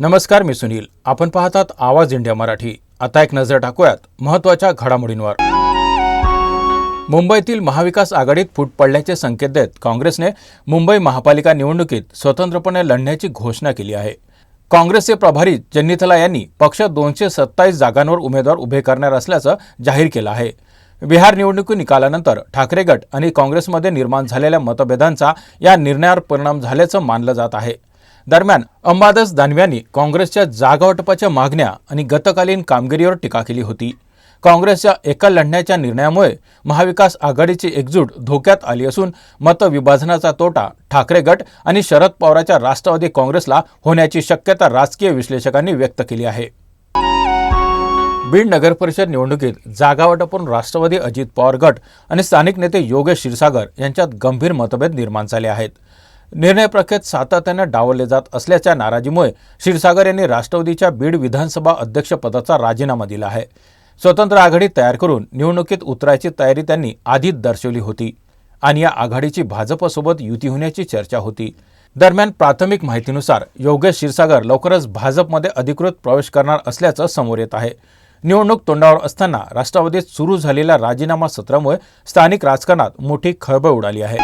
नमस्कार मी सुनील. आपण पाहतात आवाज इंडिया मराठी. आता एक नजर टाकूयात महत्त्वाच्या घडामोडींवर. मुंबईतील महाविकास आघाडीत फूट पडल्याचे संकेत देत काँग्रेसने मुंबई महापालिका निवडणुकीत स्वतंत्रपणे लढण्याची घोषणा केली आहे. काँग्रेसचे प्रभारी जन्नीथला यांनी पक्ष दोनशे सत्तावीस जागांवर उमेदवार उभे करणार असल्याचं जाहीर केलं आहे. बिहार निवडणुकी निकालानंतर ठाकरे गट आणि काँग्रेसमध्ये निर्माण झालेल्या मतभेदांचा या निर्णयावर परिणाम झाल्याचं मानलं जात आहे. दरम्यान अंबादास दानवे यांनी काँग्रेसच्या जागावाटपाच्या मागण्या आणि गतकालीन कामगिरीवर टीका केली होती. काँग्रेसच्या एका लढण्याच्या निर्णयामुळे महाविकास आघाडीची एकजूट धोक्यात आली असून मतविभाजनाचा तोटा ठाकरे गट आणि शरद पवारांच्या राष्ट्रवादी काँग्रेसला होण्याची शक्यता राजकीय विश्लेषकांनी व्यक्त केली आहे. बीड नगरपरिषद निवडणुकीत जागावाटपून राष्ट्रवादी अजित पवार गट आणि स्थानिक नेते योगेश क्षीरसागर यांच्यात गंभीर मतभेद निर्माण झाले आहेत. निर्णय प्रक्रियेत सातत्यानं डावलले जात असल्याच्या नाराजीमुळे क्षीरसागर यांनी राष्ट्रवादीच्या बीड विधानसभा अध्यक्षपदाचा राजीनामा दिला आहे. स्वतंत्र आघाडी तयार करून निवडणुकीत उतरायची तयारी त्यांनी आधीच दर्शवली होती आणि या आघाडीची भाजपसोबत युती होण्याची चर्चा होती. दरम्यान प्राथमिक माहितीनुसार योगेश क्षीरसागर लवकरच भाजपमध्ये अधिकृत प्रवेश करणार असल्याचं समोर येत आहे. निवडणूक तोंडावर असताना राष्ट्रवादीत सुरू झालेल्या राजीनामा सत्रामुळे स्थानिक राजकारणात मोठी खळबळ उडाली आहे.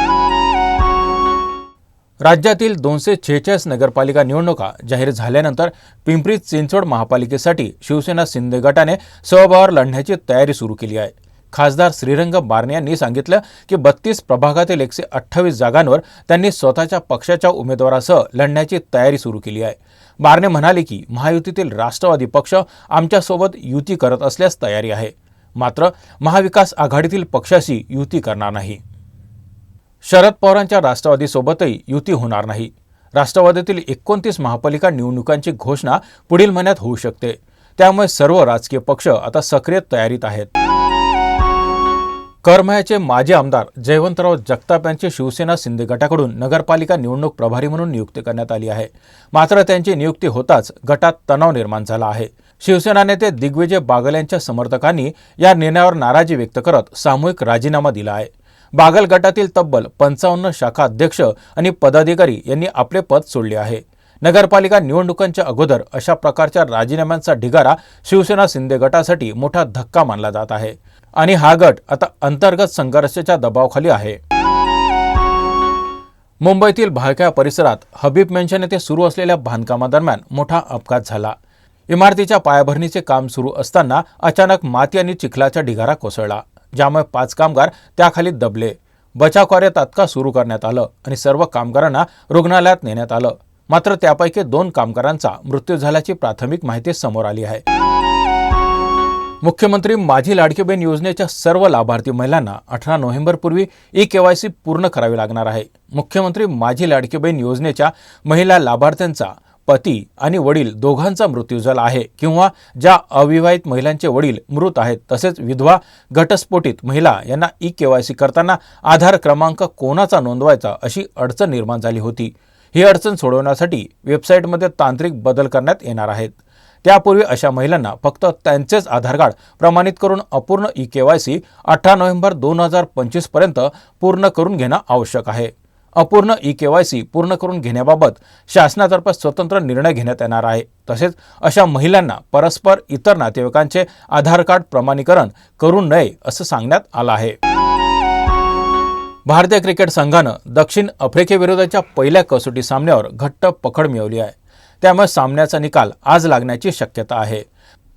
राज्यातील दोनशे छेचाळीस नगरपालिका निवडणुका जाहीर झाल्यानंतर पिंपरी चिंचवड महापालिकेसाठी शिवसेना शिंदे गटाने सहभागावर लढण्याची तयारी सुरू केली आहे. खासदार श्रीरंग बारणे यांनी सांगितलं की बत्तीस प्रभागातील एकशे अठ्ठावीस जागांवर त्यांनी स्वतःच्या पक्षाच्या उमेदवारासह लढण्याची तयारी सुरू केली आहे. बारणे म्हणाले की महायुतीतील राष्ट्रवादी पक्ष आमच्यासोबत युती करत असल्यास तयारी आहे. मात्र महाविकास आघाडीतील पक्षाशी युती करणार नाही. शरद पवारांच्या राष्ट्रवादीसोबतही युती होणार नाही. राष्ट्रवादीतील एकोणतीस महापालिका निवडणुकांची घोषणा पुढील महिन्यात होऊ शकते. त्यामुळे सर्व राजकीय पक्ष आता सक्रिय तयारीत आहेत. करमयाचे माजी आमदार जयवंतराव जगताप यांची शिवसेना शिंदे गटाकडून नगरपालिका निवडणूक प्रभारी म्हणून नियुक्ती करण्यात आली आहे. मात्र त्यांची नियुक्ती होताच गटात तणाव निर्माण झाला आहे. शिवसेना नेते दिग्विजय बागल यांच्या समर्थकांनी या निर्णयावर नाराजी व्यक्त करत सामूहिक राजीनामा दिला आहे. बागल गटातील तब्बल पंचावन्न शाखा अध्यक्ष आणि पदाधिकारी यांनी आपले पद सोडले आहे. नगरपालिका निवडणुकांच्या अगोदर अशा प्रकारच्या राजीनाम्यांचा ढिगारा शिवसेना शिंदे गटासाठी मोठा धक्का मानला जात आहे. आणि हा गट आता अंतर्गत संघर्षाच्या दबावाखाली आहे. मुंबईतील भायखळा परिसरात हबीब मेन्शन येथे सुरू असलेल्या बांधकामादरम्यान मोठा अपघात झाला. इमारतीच्या पायाभरणीचे काम सुरू असताना अचानक माती आणि चिखलाचा ढिगारा कोसळला. ज्यामुळे पाच कामगार त्याखाली दबले. बचाव कार्य तात्काळ सुरू करण्यात आलं आणि सर्व कामगारांना रुग्णालयात नेण्यात आलं. मात्र त्यापैकी दोन कामगारांचा मृत्यू झाल्याची प्राथमिक माहिती समोर आली आहे. मुख्यमंत्री माझी लाडकी बहीण योजनेच्या सर्व लाभार्थी महिलांना अठरा नोव्हेंबरपूर्वी ई केवायसी पूर्ण करावी लागणार आहे. मुख्यमंत्री माझी लाडकी बहीण योजनेच्या महिला लाभार्थ्यांचा पती आणि वडील दोघांचा मृत्यू झाला आहे किंवा ज्या अविवाहित महिलांचे वडील मृत आहेत तसेच विधवा घटस्फोटित महिला यांना ई केवायसी करताना आधार क्रमांक कोणाचा नोंदवायचा अशी अडचण निर्माण झाली होती. ही अडचण सोडवण्यासाठी वेबसाईटमध्ये तांत्रिक बदल करण्यात येणार आहेत. त्यापूर्वी अशा महिलांना फक्त त्यांचेच आधार कार्ड प्रमाणित करून अपूर्ण ई के वाय सी अठरा नोव्हेंबर दोन हजार पंचवीसपर्यंत पूर्ण करून घेणं आवश्यक आहे. अपूर्ण ई के वाय सी पूर्ण करून घेण्याबाबत शासनातर्फे स्वतंत्र निर्णय घेण्यात येणार आहे. तसेच अशा महिलांना परस्पर इतर नातेवाईकांचे आधार कार्ड प्रमाणीकरण करू नये असं सांगण्यात आलं आहे. भारतीय क्रिकेट संघानं दक्षिण आफ्रिकेविरोधाच्या पहिल्या कसोटी सामन्यावर घट्ट पकड मिळवली आहे. त्यामुळे सामन्याचा निकाल आज लागण्याची शक्यता आहे.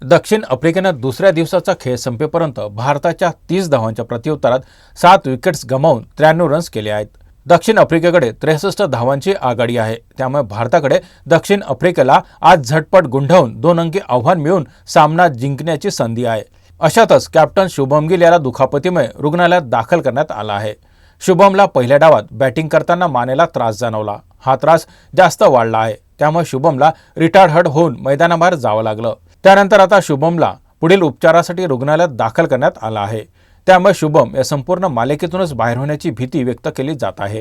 दक्षिण आफ्रिकेनं दुसऱ्या दिवसाचा खेळ संपेपर्यंत भारताच्या तीस धावांच्या प्रत्युत्तरात सात विकेट्स गमावून त्र्याण्णव रन्स केले आहेत. दक्षिण आफ्रिकेकडे त्रेसष्ट धावांची आघाडी आहे. त्यामुळे भारताकडे दक्षिण आफ्रिकेला आज झटपट गुंढवून दोन अंकी आव्हान मिळून सामना जिंकण्याची संधी आहे. अशातच कॅप्टन शुभम गिल याला दुखापतीमुळे रुग्णालयात दाखल करण्यात आला आहे. शुभमला पहिल्या डावात बॅटिंग करताना मानेला त्रास जाणवला. हा त्रास जास्त वाढला आहे. त्यामुळे शुभमला रिटायर्ड हट होऊन मैदानाबाहेर जावं लागलं. त्यानंतर आता शुभमला पुढील उपचारासाठी रुग्णालयात दाखल करण्यात आलं आहे. त्यामुळे शुभम या संपूर्ण मालिकेतूनच बाहेर होण्याची भीती व्यक्त केली जात आहे.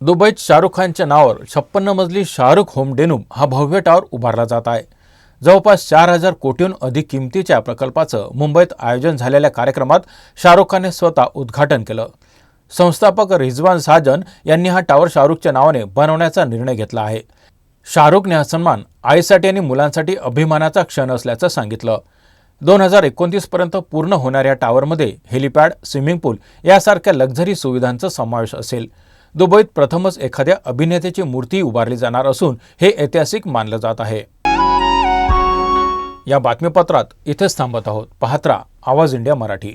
दुबईत शाहरुख खानच्या नावावर छप्पन्न मजली शाहरुख होम डेनूम हा भव्य टावर उभारला जात आहे. जवळपास चार हजार कोटीहून अधिक किमतीच्या प्रकल्पाचं मुंबईत आयोजन झालेल्या कार्यक्रमात शाहरुख खानने स्वतः उद्घाटन केलं. संस्थापक रिजवान साजन यांनी हा टावर शाहरुखच्या नावाने बनवण्याचा निर्णय घेतला आहे. शाहरुखने हा सन्मान आईसाठी आणि मुलांसाठी अभिमानाचा क्षण असल्याचं सांगितलं. दोन हजार एकोणतीसपर्यंत पूर्ण होणाऱ्या टावरमध्ये हेलिपॅड स्विमिंग पूल यासारख्या लक्झरी सुविधांचा समावेश असेल. दुबईत प्रथमच एखाद्या अभिनेत्याची मूर्ती उभारली जाणार असून हे ऐतिहासिक मानलं जात आहे. या बातमीपत्रात इथेच थांबत आहोत. पाहत्रा आवाज इंडिया मराठी.